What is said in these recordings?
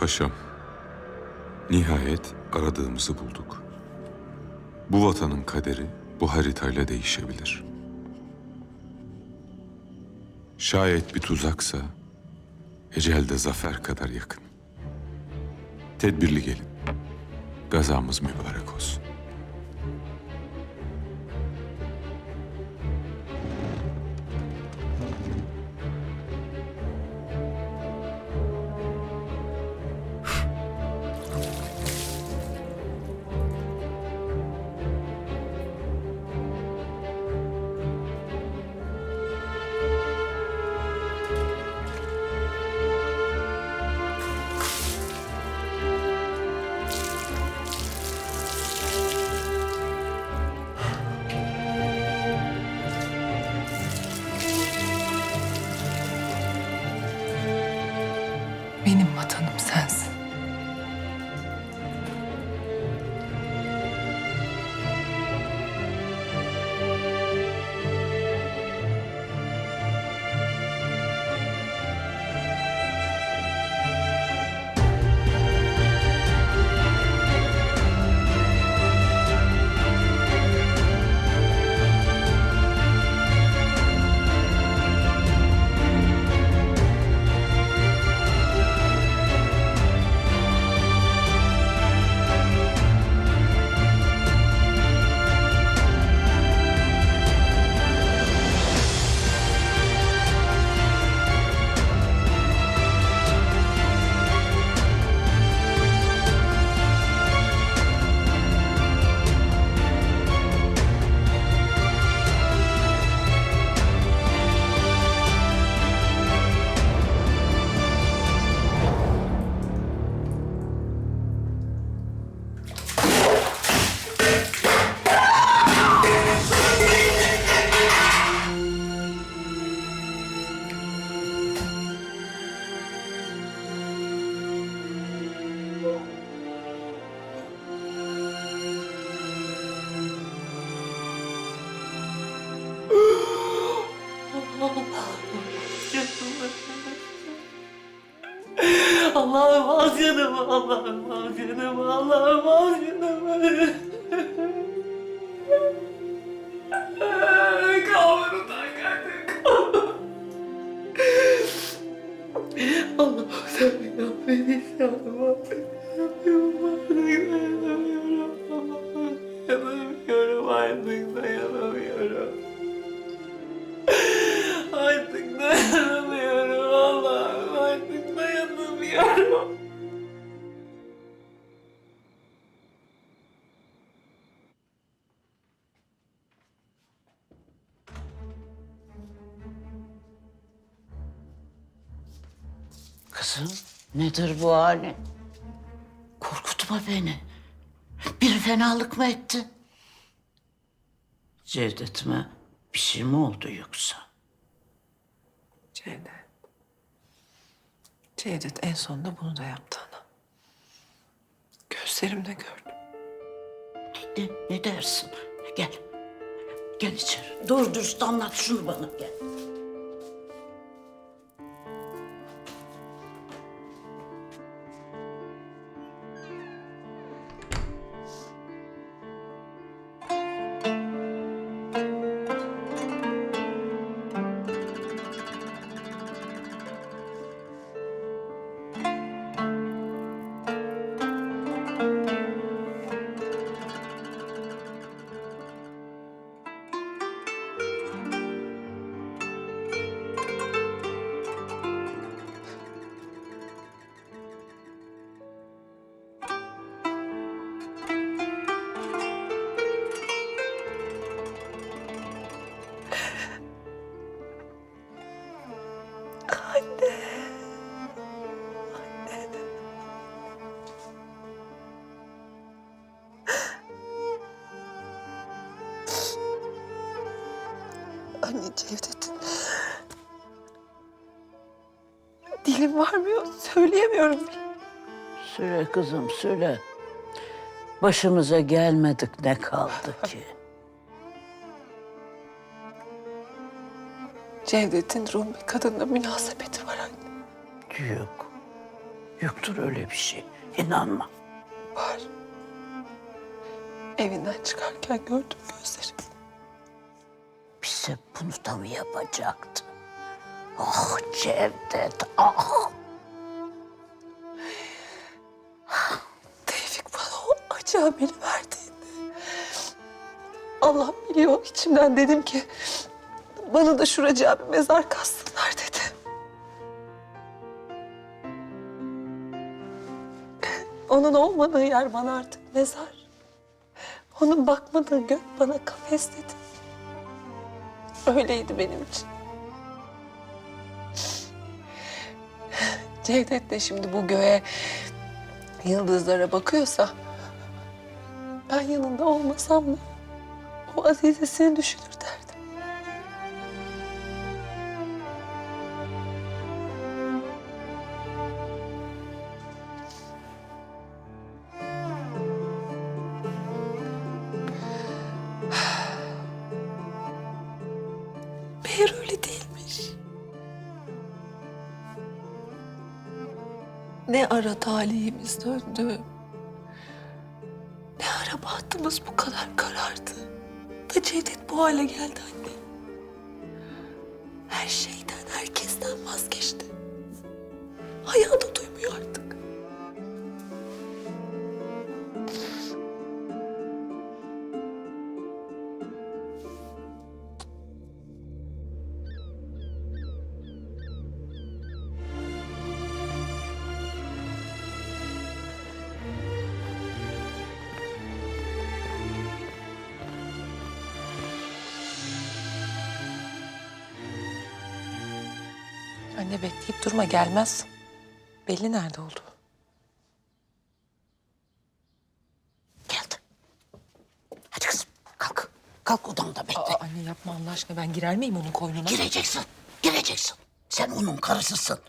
Paşam, nihayet aradığımızı bulduk. Bu vatanın kaderi bu haritayla değişebilir. Şayet bir tuzaksa, ecel de zafer kadar yakın. Tedbirli gelin. Gazamız mübarek olsun. Benim vatanım sensin. Allah'ım al canımı, Allah'ım al canımı, Allah'ım al canımı. Kavrundan geldim. Allah'ım sen beni affet İslam'ım affet. Dayanamıyorum Kızım nedir bu halin? Korkutma beni. Bir fenalık mı ettin? Cevdet'ime bir şey mi oldu yoksa? Cevdet. Cevdet en sonunda bunu da yaptı ana. Gözlerimle gördüm. Ne, ne dersin? Gel. Gel içeri. Dur dürüst anlat şunu bana gel. Anne Cevdet. Dilim varmıyor, söyleyemiyorum. Söyle kızım söyle. Başımıza gelmedik ne kaldı ki? Cevdet'in Rum bir kadınla münasebeti var anne. Yok. Yoktur öyle bir şey. İnanma. Var. Evinden çıkarken gördüm gözlerim. Bize bunu da mı yapacaktı? Ah Cevdet, ah! Tevfik bana o acı haberi verdiğinde. Allah biliyor içimden dedim ki bana da şuracığa bir mezar kazsınlar dedim. Onun olmadığı yer bana artık mezar. Onun bakmadığı gök bana kafes dedi. Öyleydi benim için. Cevdet de şimdi bu göğe yıldızlara bakıyorsa ben yanında olmasam da o azizesini düşünür Ne ara talihimiz döndü. Ne ara bahtımız bu kadar karardı. Da Cevdet bu hale geldi anne. Her şeyden, herkesten vazgeçti. Hayata duymuyor artık. Anne bekleyip durma gelmez. Belli nerede oldu? Geldi. Hadi kızım, kalk. Kalk odamda bekle. Aa, anne yapma Allah aşkına ben girer miyim onun koynuna? Gireceksin, gireceksin. Sen onun karısısın.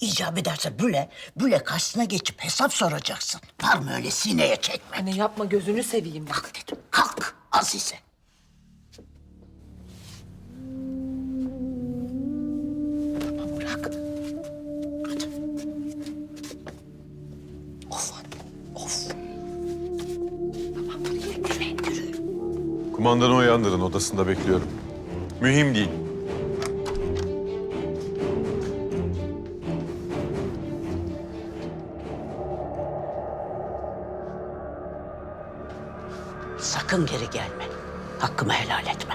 İcap ederse büle, büle karşısına geçip hesap soracaksın. Var mı öyle sineye çekme? Anne yapma gözünü seveyim. Kalk dedim, kalk Azize. Kumandanı uyandırın odasında bekliyorum. Mühim değil. Sakın geri gelme. Hakkımı helal etme.